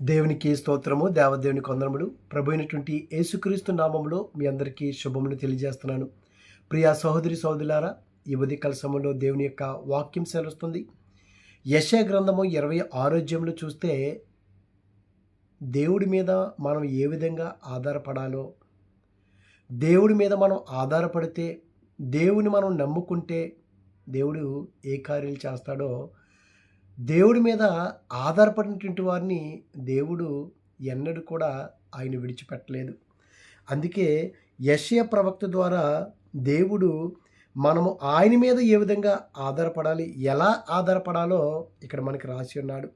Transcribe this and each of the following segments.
దేవునికి స్తోత్రము దేవదేవుని కొందరముడు ప్రభు అయినటువంటి యేసుక్రీస్తు నామంలో మీ అందరికీ శుభములు తెలియజేస్తున్నాను. ప్రియా సహోదరి సహోదరులారా ఈ ఉదయకాల సమయంలో దేవుని యొక్క వాక్యం సెలవుస్తుంది. యశ గ్రంథము ఇరవై ఆరోగ్యంలో చూస్తే దేవుడి మీద మనం ఏ విధంగా ఆధారపడాలో దేవుడి మీద మనం ఆధారపడితే దేవుని మనం నమ్ముకుంటే దేవుడు ఏ కార్యాలు చేస్తాడో దేవుడి మీద ఆధారపడినటువంటి వారిని దేవుడు ఎన్నడూ కూడా ఆయన విడిచిపెట్టలేదు. అందుకే యశయ ప్రవక్త ద్వారా దేవుడు మనము ఆయన మీద ఏ విధంగా ఆధారపడాలి ఎలా ఆధారపడాలో ఇక్కడ మనకి రాసి ఉన్నాడు.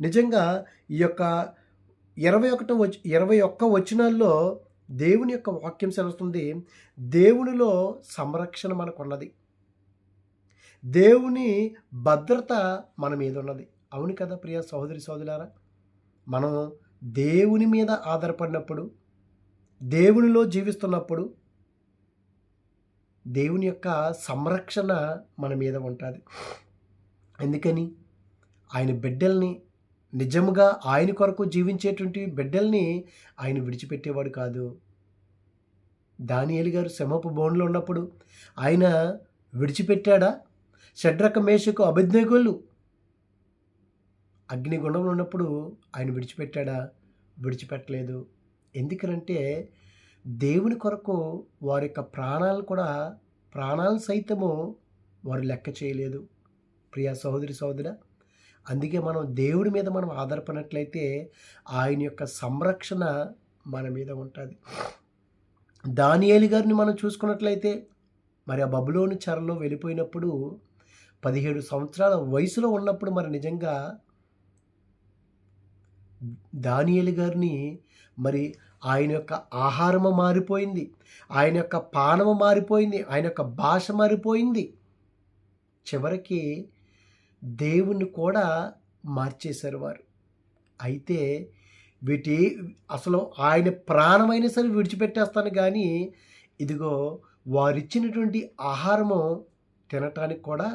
నిజంగా ఈ యొక్క ఇరవై ఒకటో వచ్ ఇరవై ఒక్క వచనాల్లో దేవుని యొక్క వాక్యం సెలవుతుంది దేవునిలో సంరక్షణ మనకున్నది. దేవుని భద్రత మన మీద ఉన్నది. అవును కదా ప్రియ సహోదరి సోదరులారా? మనం దేవుని మీద ఆధారపడినప్పుడు దేవునిలో జీవిస్తున్నప్పుడు దేవుని యొక్క సంరక్షణ మన మీద ఉంటుంది. ఎందుకని? ఆయన బిడ్డల్ని నిజముగా ఆయన కొరకు జీవించేటువంటి బిడ్డల్ని ఆయన విడిచిపెట్టేవాడు కాదు. దానియేలు గారు శమపు బోన్లో ఉన్నప్పుడు ఆయన విడిచిపెట్టాడా? షడ్రక మేషకు అభిజ్ఞకులు. అగ్నిగుణంలో ఉన్నప్పుడు ఆయన విడిచిపెట్టాడా? విడిచిపెట్టలేదు. ఎందుకనంటే దేవుని కొరకు వారి యొక్క ప్రాణాలు కూడా ప్రాణాలు సైతము వారు లెక్క చేయలేదు. ప్రియా సహోదరి సహోదర అందుకే మనం దేవుడి మీద మనం ఆధారపడినట్లయితే ఆయన యొక్క సంరక్షణ మన మీద ఉంటుంది. దానియేలి గారిని మనం చూసుకున్నట్లయితే మరి ఆ బబులోని చెరలో వెళ్ళిపోయినప్పుడు పదిహేడు సంవత్సరాల వయసులో ఉన్నప్పుడు మరి నిజంగా దానియేలు గారిని మరి ఆయన యొక్క ఆహారము మారిపోయింది ఆయన యొక్క పానము మారిపోయింది ఆయన యొక్క భాష మారిపోయింది. చివరికి దేవుణ్ణి కూడా మార్చేశారు వారు. అయితే వీటి అసలు ఆయన ప్రాణమైనా సరే విడిచిపెట్టేస్తాను కానీ ఇదిగో వారిచ్చినటువంటి ఆహారము తినటానికి కూడా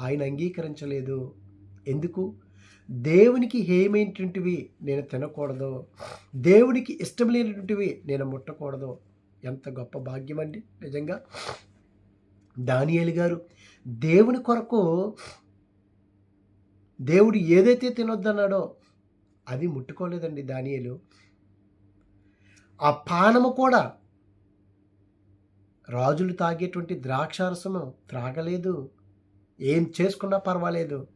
ఆయన అంగీకరించలేదు. ఎందుకు? దేవునికి హేమైనటువంటివి నేను తినకూడదు. దేవునికి ఇష్టం లేనటువంటివి నేను ముట్టకూడదు. ఎంత గొప్ప భాగ్యం అండి నిజంగా. దానియేలు గారు దేవుని కొరకు దేవుడు ఏదైతే తినొద్దన్నాడో అది ముట్టుకోలేదండి దానియేలు ఆ పానము కూడా రాజులు తాగేటువంటి ద్రాక్షారసము త్రాగలేదు. ఏం చేసుకున్నా పర్వాలేదు.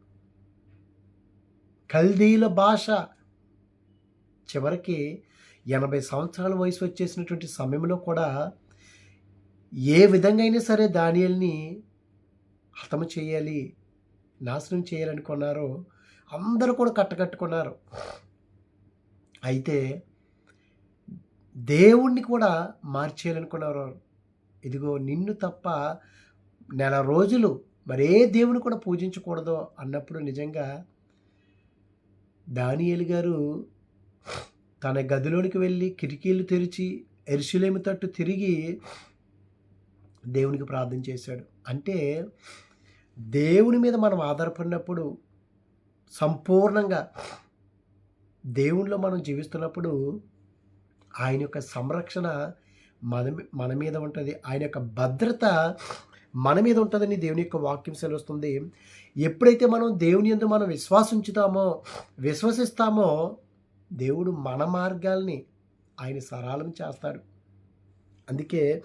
కల్దీల భాష చివరికి ఎనభై సంవత్సరాల వయసు వచ్చేసినటువంటి సమయంలో కూడా ఏ విధంగా అయినా సరే దానియల్ని హతము చేయాలి నాశనం చేయాలనుకున్నారో అందరూ కూడా కట్టకట్టుకున్నారు అయితే దేవుణ్ణి కూడా మార్చేయాలనుకున్నారు ఇదిగో నిన్ను తప్ప నెల రోజులు మరే దేవుని కూడా పూజించకూడదు అన్నప్పుడు నిజంగా దానియేలు గారు తన గదిలోనికి వెళ్ళి కిటికీలు తెరిచి ఎరుసలేమి తట్టు తిరిగి దేవునికి ప్రార్థన చేశాడు. అంటే దేవుని మీద మనం ఆధారపడినప్పుడు సంపూర్ణంగా దేవునిలో మనం జీవిస్తున్నప్పుడు ఆయన యొక్క సంరక్షణ మన మన మీద ఉంటుంది. ఆయన యొక్క భద్రత మన మీద ఉంటుందని దేవుని యొక్క వాక్యం సెలవుస్తుంది. ఎప్పుడైతే మనం దేవుని ఎందు మనం విశ్వాసించుతామో విశ్వసిస్తామో దేవుడు మన మార్గాల్ని ఆయన సరళం చేస్తాడు. అందుకే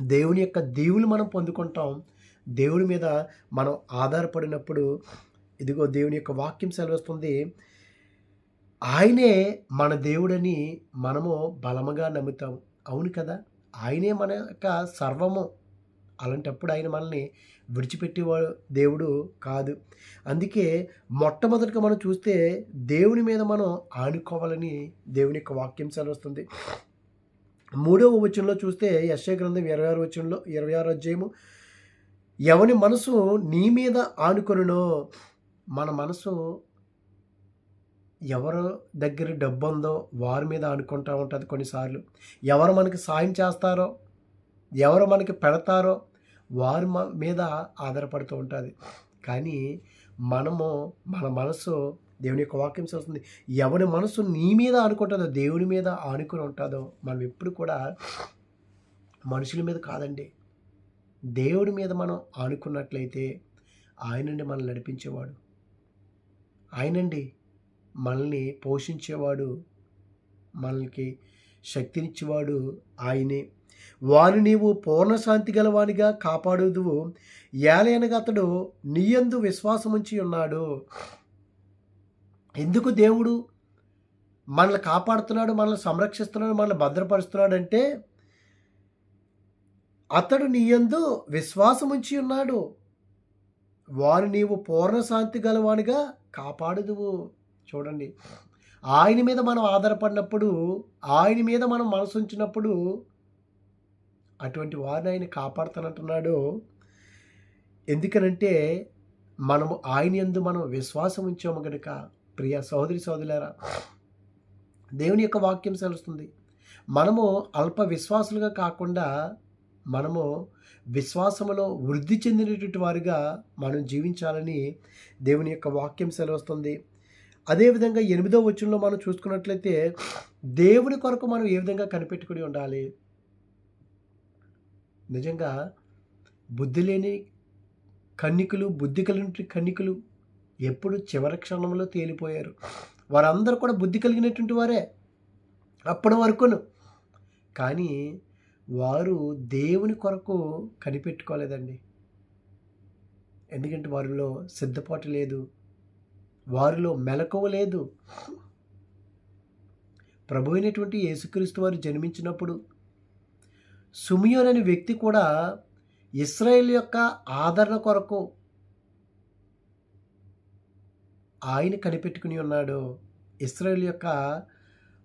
దేవుని యొక్క దేవుని మనం పొందుకుంటాం. దేవుడి మీద మనం ఆధారపడినప్పుడు ఇదిగో దేవుని యొక్క వాక్యం సెలవుస్తుంది. ఆయనే మన దేవుడని మనము బలముగా నమ్ముతాం. అవును కదా? ఆయనే మన యొక్క సర్వము. అలాంటప్పుడు ఆయన మనల్ని విడిచిపెట్టేవాడు దేవుడు కాదు. అందుకే మొట్టమొదటిగా మనం చూస్తే దేవుని మీద మనం ఆనుకోవాలని దేవుని యొక్క వాక్యం వస్తుంది మూడవ వచనంలో చూస్తే యశ్య గ్రంథం ఇరవై ఆరు వచనంలో ఇరవై ఆరు అధ్యాయము ఎవని మనసు నీ మీద ఆనుకొనునో మన మనసు ఎవరు దగ్గర డబ్బు ఉందో వారి మీద అనుకుంటూ ఉంటుంది కొన్నిసార్లు. ఎవరు మనకి సాయం చేస్తారో ఎవరు మనకి పెడతారో వారి మ- మీద ఆధారపడుతూ ఉంటుంది. కానీ మనము మన మనసు దేవుని యొక్క వాక్యం వస్తుంది ఎవరి మనసు నీ మీద ఆనుకుంటుందో దేవుని మీద ఆనుకుని ఉంటుందో మనం ఎప్పుడు కూడా మనుషుల మీద కాదండి. దేవుడి మీద మనం ఆనుకున్నట్లయితే ఆయనండి మనల్ని నడిపించేవాడు. ఆయనండి మనల్ని పోషించేవాడు మనకి శక్తినిచ్చేవాడు ఆయనే. వాని నీవు పూర్ణశాంతి గలవానిగా కాపాడుదువు. ఏలయనగా అతడు నీయందు విశ్వాసముంచి ఉన్నాడు. ఎందుకు దేవుడు మనల్ని కాపాడుతున్నాడు మనల్ని సంరక్షిస్తున్నాడు మనల్ని భద్రపరుస్తున్నాడు అంటే అతడు నీయందు విశ్వాసముంచి ఉన్నాడు. వారు నీవు పూర్ణశాంతి గలవానిగా కాపాడుదువు. చూడండి. ఆయన మీద మనం ఆధారపడినప్పుడు ఆయన మీద మనం మనసు ఉంచినప్పుడు అటువంటి వారిని ఆయన కాపాడుతానంటున్నాడు. ఎందుకనంటే మనము ఆయన ఎందు మనం విశ్వాసం ఉంచాము కనుక ప్రియ సహోదరి సహోదరులారా దేవుని యొక్క వాక్యం సెలుస్తుంది మనము అల్ప విశ్వాసులుగా కాకుండా మనము విశ్వాసములో వృద్ధి చెందినటువంటి వారుగా మనం జీవించాలని దేవుని యొక్క వాక్యం సెలవుస్తుంది. అదేవిధంగా ఎనిమిదో వచనంలో మనం చూసుకున్నట్లయితే దేవుని కొరకు మనం ఏ విధంగా కనిపెట్టుకుని ఉండాలి? నిజంగా బుద్ధి లేని కన్నికలు బుద్ధి కలిగిన కన్నికలు ఎప్పుడు చివరి క్షణంలో తేలిపోయారు. వారందరూ కూడా బుద్ధి కలిగినటువంటి వారే అప్పటి వరకును. కానీ వారు దేవుని కొరకు కనిపెట్టుకోలేదండి. ఎందుకంటే వారిలో సిద్ధపాటు లేదు. వారిలో మెలకువ లేదు. ప్రభు అయినటువంటి యేసుక్రీస్తు వారు జన్మించినప్పుడు సుమియోన్ అనే వ్యక్తి కూడా ఇస్రాయేల్ యొక్క ఆదరణ కొరకు ఆయన కనిపెట్టుకుని ఉన్నాడు. ఇస్రాయేల్ యొక్క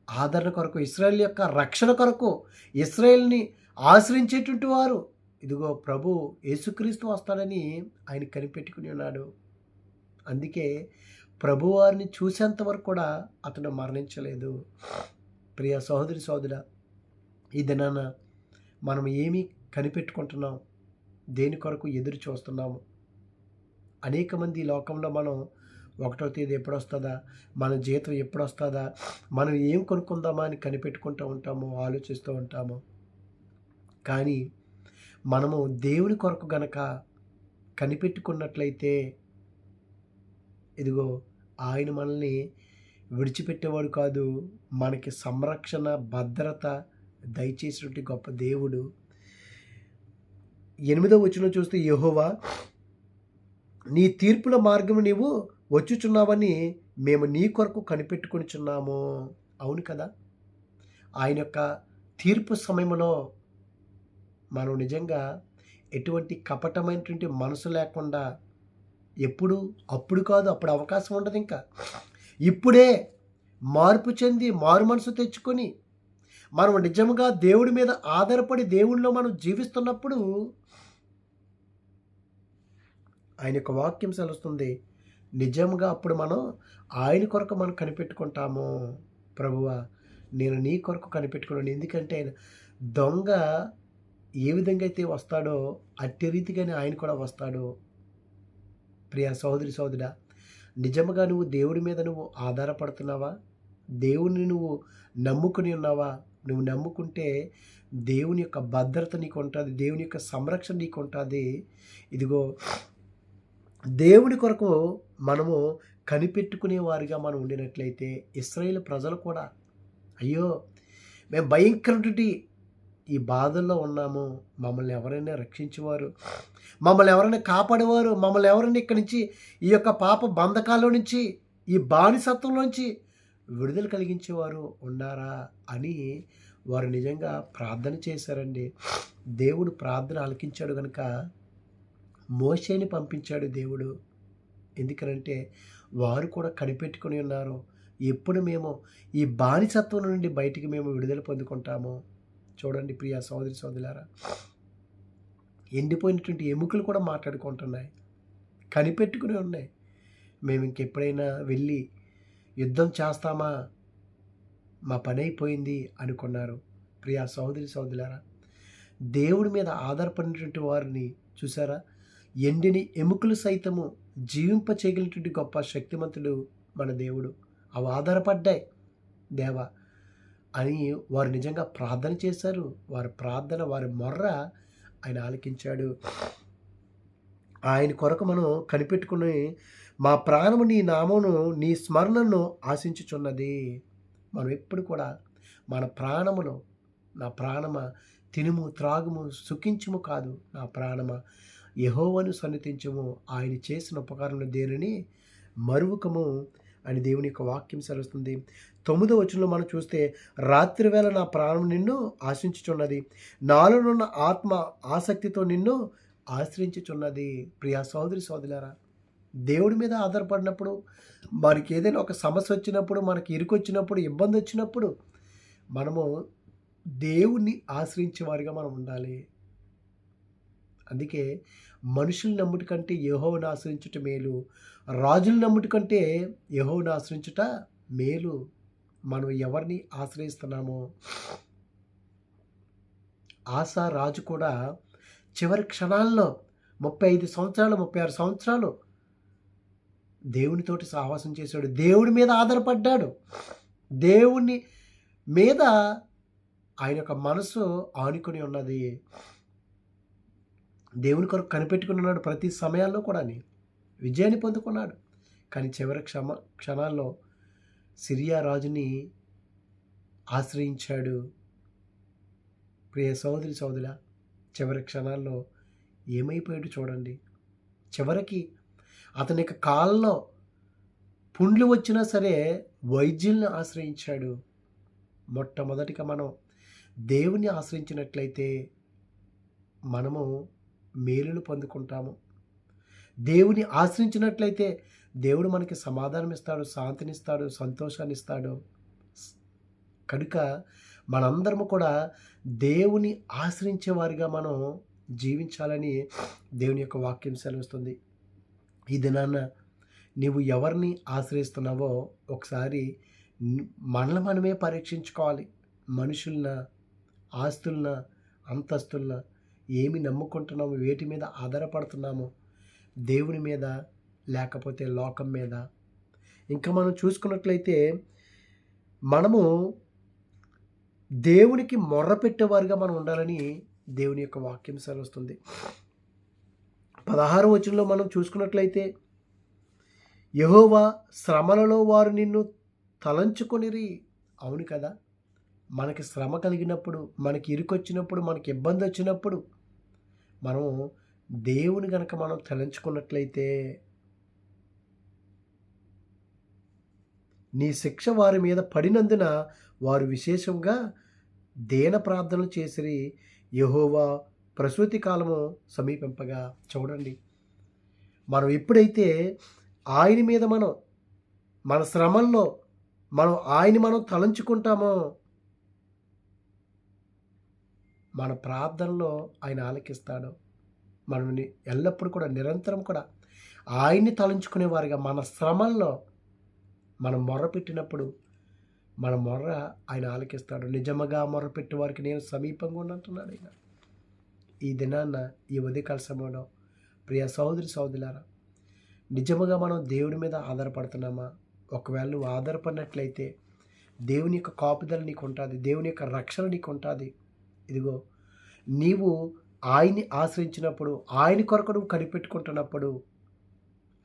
ఆదరణ కొరకు ఇస్రాయేల్ యొక్క రక్షణ కొరకు ఇస్రాయేల్ని ఆశ్రయించేటువంటి వారు. ఇదిగో ప్రభు యేసుక్రీస్తు వస్తాడని ఆయన కనిపెట్టుకుని ఉన్నాడు. అందుకే ప్రభువారిని చూసేంత వరకు కూడా అతను మరణించలేదు. ప్రియ సహోదరి సహోదర ఈ దినాన మనం ఏమి కనిపెట్టుకుంటున్నాం? దేని కొరకు ఎదురు చూస్తున్నాము? అనేక మంది లోకంలో మనం ఒకటో తేదీ ఎప్పుడు వస్తుందా మన జీతం ఎప్పుడు వస్తుందా మనం ఏం కొనుక్కుందామా అని కనిపెట్టుకుంటూ ఉంటాము ఆలోచిస్తూ ఉంటాము. కానీ మనము దేవుని కొరకు గనక కనిపెట్టుకున్నట్లయితే ఇదిగో ఆయన మనల్ని విడిచిపెట్టేవాడు కాదు. మనకి సంరక్షణ భద్రత దయచేసినటువంటి గొప్ప దేవుడు. ఎనిమిదో వచ్చిన చూస్తే యహోవా నీ తీర్పుల మార్గం నీవు వచ్చుచున్నావని మేము నీ కొరకు కనిపెట్టుకునిచున్నాము అవును కదా? ఆయన యొక్క తీర్పు సమయంలో మనం నిజంగా ఎటువంటి కపటమైనటువంటి మనసు లేకుండా ఎప్పుడు అప్పుడు కాదు అప్పుడు అవకాశం ఉండదు ఇంకా. ఇప్పుడే మార్పు చెంది మారు మనసు తెచ్చుకొని మనం నిజంగా దేవుడి మీద ఆధారపడి దేవుడిలో మనం జీవిస్తున్నప్పుడు ఆయన యొక్క వాక్యం సెలుస్తుంది నిజంగా అప్పుడు మనం ఆయన కొరకు మనం కనిపెట్టుకుంటాము. ప్రభువ నేను నీ కొరకు కనిపెట్టుకున్నాను. ఎందుకంటే ఆయన దొంగ ఏ విధంగా అయితే వస్తాడో అట్టి రీతిగానే ఆయన కూడా వస్తాడు. ప్రియ సహోదరి సోదరా నిజముగా నువ్వు దేవుడి మీద నువ్వు ఆధారపడుతున్నావా? దేవుణ్ణి నువ్వు నమ్ముకుని ఉన్నావా? నువ్వు నమ్ముకుంటే దేవుని యొక్క భద్రత నీకు ఉంటుంది దేవుని యొక్క సంరక్షణ నీకు ఉంటుంది ఇదిగో దేవుని కొరకు మనము కనిపెట్టుకునే వారిగా మనం ఉండినట్లయితే ఇస్రాయేల్ ప్రజలు కూడా అయ్యో మేము భయంకరటి ఈ బాధల్లో ఉన్నాము. మమ్మల్ని ఎవరైనా రక్షించేవారు? మమ్మల్ని ఎవరైనా కాపాడేవారు? మమ్మల్ని ఎవరైనా ఇక్కడి నుంచి ఈ యొక్క పాప బంధకాల నుంచి ఈ బానిసత్వం నుంచి విడుదల కలిగించేవారు ఉన్నారా అని వారు నిజంగా ప్రార్థన చేశారండి. దేవుడు ప్రార్థన ఆలకించాడు కనుక మోసేని పంపించాడు దేవుడు. ఎందుకనంటే వారు కూడా కనిపెట్టుకుని ఉన్నారు. ఎప్పుడు మేము ఈ బానిసత్వం నుండి బయటికి మేము విడుదల పొందుకుంటాము చూడండి ప్రియా సోదరి సోదరులారా. ఎండిపోయినటువంటి ఎముకలు కూడా మాట్లాడుకుంటున్నాయి. కనిపెట్టుకుని ఉన్నాయి. మేము ఇంకెప్పుడైనా వెళ్ళి యుద్ధం చేస్తామా? మా పని అయిపోయింది అనుకున్నారు. ప్రియా సహోదరి సహోదరులారా దేవుడి మీద ఆధారపడినటువంటి వారిని చూసారా? ఎండిని ఎముకలు సైతము జీవింప చేయగలిగినటువంటి గొప్ప శక్తిమంతుడు మన దేవుడు. అవి ఆధారపడ్డాయి. దేవా అని వారు నిజంగా ప్రార్థన చేశారు. వారి ప్రార్థన వారి మొర్ర ఆయన ఆలకించాడు. ఆయన కొరకు మనం కనిపెట్టుకుని మా ప్రాణము నీ నామమును నీ స్మరణను ఆశించుచున్నది. మనం ఎప్పుడు కూడా మన ప్రాణములో నా ప్రాణమ తినుము త్రాగుము సుఖించుము కాదు. నా ప్రాణమ యహోవను సన్నిధించము. ఆయన చేసిన ఉపకారంలో దేనిని? మరువుకము అని దేవుని యొక్క వాక్యం సెలవుస్తుంది. తొమ్మిదో వచనంలో మనం చూస్తే రాత్రి వేళ నా ప్రాణం నిన్ను ఆశించుచున్నది. నాలోనున్న ఆత్మ ఆసక్తితో నిన్ను ఆశ్రయించుచున్నది. ప్రియా సోదరి సోదరులారా దేవుడి మీద ఆధారపడినప్పుడు మనకి ఏదైనా ఒక సమస్య వచ్చినప్పుడు మనకి ఇరుకొచ్చినప్పుడు ఇబ్బంది వచ్చినప్పుడు మనము దేవుణ్ణి ఆశ్రయించే వారిగా మనం ఉండాలి. అందుకే మనుషులు నమ్ముటి కంటే యహోవుని ఆశ్రయించుట మేలు. రాజులు నమ్ముటి కంటే యహోవుని ఆశ్రయించుట మేలు. మనం ఎవరిని ఆశ్రయిస్తున్నామో? ఆశా రాజు కూడా చివరి క్షణాల్లో ముప్పై ఐదు సంవత్సరాలు ముప్పై ఆరు సంవత్సరాలు దేవునితోటి సహవాసం చేశాడు. దేవుడి మీద ఆధారపడ్డాడు. దేవుని మీద ఆయన యొక్క మనసు ఆనుకొని ఉన్నది. దేవుని కొరకు కనిపెట్టుకుని ఉన్నాడు ప్రతి సమయాల్లో కూడా విజయాన్ని పొందుకున్నాడు. కానీ చివరి క్షమ క్షణాల్లో సిరియా రాజుని ఆశ్రయించాడు. ప్రియ సోదరి సోదరుల చివరి క్షణాల్లో ఏమైపోయాడు చూడండి. చివరికి అతని యొక్క కాళ్ళలో పుండ్లు వచ్చినా సరే వైద్యుల్ని ఆశ్రయించాడు. మొట్టమొదటిగా మనం దేవుని ఆశ్రయించినట్లయితే మనము మేలును పొందుకుంటాము. దేవుని ఆశ్రయించినట్లయితే దేవుడు మనకి సమాధానం ఇస్తాడు శాంతినిస్తాడు సంతోషాన్ని ఇస్తాడు కనుక మనందరము కూడా దేవుని ఆశ్రయించే వారిగా మనం జీవించాలని దేవుని యొక్క వాక్యం సెలవిస్తుంది. ఈ దినాన నీవు ఎవరిని ఆశ్రయిస్తున్నావో ఒకసారి మనల్ని మనమే పరీక్షించుకోవాలి. మనుషులన ఆస్తులన అంతస్తులన ఏమి నమ్ముకుంటున్నాము వేటి మీద ఆధారపడుతున్నాము దేవుని మీద లేకపోతే లోకం మీద. ఇంకా మనం చూసుకున్నట్లయితే మనము దేవునికి మొర్ర పెట్టేవారుగా మనం ఉండాలని దేవుని యొక్క వాక్యం సెలవుస్తుంది. పదహారు వచనంలో మనం చూసుకున్నట్లయితే యహోవా శ్రమలలో వారు నిన్ను తలంచుకొనిరి. అవును కదా? మనకి శ్రమ కలిగినప్పుడు మనకి ఇరుకొచ్చినప్పుడు మనకి ఇబ్బంది వచ్చినప్పుడు మనం దేవుని కనుక మనం తలంచుకున్నట్లయితే నీ శిక్ష వారి మీద పడినందున వారు విశేషంగా దేన ప్రార్థనలు చేసిరి? యహోవా ప్రసూతి కాలము సమీపింపగా చూడండి. మనం ఎప్పుడైతే ఆయన మీద మనం మన శ్రమంలో మనం ఆయన మనం తలంచుకుంటామో మన ప్రార్థనలో ఆయన ఆలకిస్తాడు. మనల్ని ఎల్లప్పుడూ కూడా నిరంతరం కూడా ఆయన్ని తలంచుకునేవారుగా మన శ్రమంలో మనం మొర్ర పెట్టినప్పుడు మన మొర్ర ఆయన ఆలకిస్తాడు. నిజముగా మొర్రపెట్టే వారికి నేను సమీపంగా ఉన్నట్టున్నాడు ఆయన ఈ దినాన్న ఈ ఉదయకాల సమయంలో ప్రియ సహోదరి సహోదరులారా నిజముగా మనం దేవుడి మీద ఆధారపడుతున్నామా? ఒకవేళ నువ్వు ఆధారపడినట్లయితే దేవుని యొక్క కాపుదల నీకు ఉంటుంది దేవుని యొక్క రక్షణ నీకు ఉంటుంది ఇదిగో నీవు ఆయన్ని ఆశ్రయించినప్పుడు ఆయన కొరకు నువ్వు కనిపెట్టుకుంటున్నప్పుడు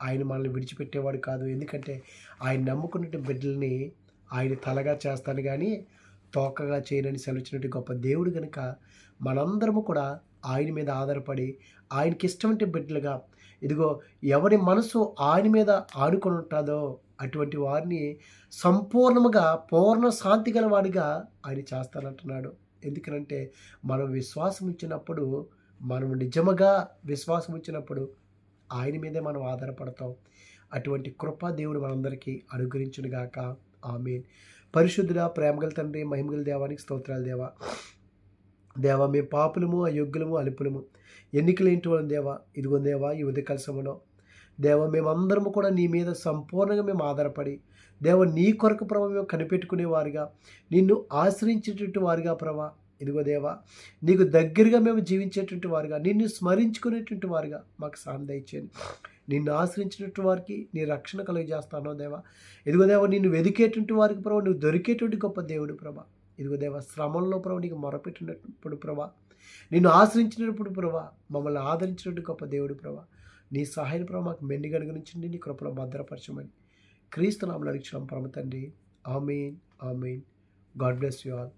ఆయన మనల్ని విడిచిపెట్టేవాడు కాదు. ఎందుకంటే ఆయన నమ్ముకున్న బిడ్డల్ని ఆయన తలగా చేస్తాను కానీ తోకగా చేయనని సెలవుచ్చినట్టు గొప్ప దేవుడు కనుక మనందరము కూడా ఆయన మీద ఆధారపడి ఆయనకి ఇష్టమంటే బిడ్డలుగా. ఇదిగో ఎవరి మనసు ఆయన మీద ఆడుకొని ఉంటుందో అటువంటి వారిని సంపూర్ణముగా పూర్ణ శాంతి గల వాడిగా ఆయన చేస్తానంటున్నాడు. ఎందుకనంటే మనం విశ్వాసం ఇచ్చినప్పుడు మనం నిజముగా విశ్వాసం ఇచ్చినప్పుడు ఆయన మీదే మనం ఆధారపడతాం. అటువంటి కృప దేవుడు మనందరికీ అనుగ్రహించునుగాక. ఆమె పరిశుద్ధుల ప్రేమగల తండ్రి మహిమగల దేవానికి స్తోత్రాలు దేవా. దేవా మేము పాపులము అయోగ్యులము అలుపులము. ఎన్నికలేంటి వాళ్ళని దేవా? ఇదిగో దేవా ఈ ఉదయకాల సమయంలో దేవ మేమందరము కూడా నీ మీద సంపూర్ణంగా మేము ఆధారపడి దేవ నీ కొరకు ప్రభావ మేము కనిపెట్టుకునే వారిగా నిన్ను ఆశ్రయించేటటువంటి వారిగా ప్రభా. ఇదిగో దేవా నీకు దగ్గరగా మేము జీవించేటువంటి వారుగా నిన్ను స్మరించుకునేటువంటి వారుగా మాకు సాయం దయచేయండి. నిన్ను ఆశ్రయించినటువంటి వారికి నీ రక్షణ కలుగజేస్తానో దేవా. ఇదిగో దేవా నిన్ను వెదికేటువంటి వారికి ప్రభావ నువ్వు దొరికేటువంటి గొప్ప దేవుడు ప్రభా. ఇదిగో దేవ శ్రమంలో ప్రభు నీకు మొరపెట్టినప్పుడు ప్రభా నిన్ను ఆశ్రయించినప్పుడు ప్రభా మమ్మల్ని ఆదరించినట్టు గొప్ప దేవుడు ప్రభా. నీ సహాయం ప్రభావ మాకు మెండి కనుగరించండి నీ కృపలో భద్రపరచమని క్రీస్తు నామలు అడిగిన పరమ తండ్రి. Amen amen. God bless you all.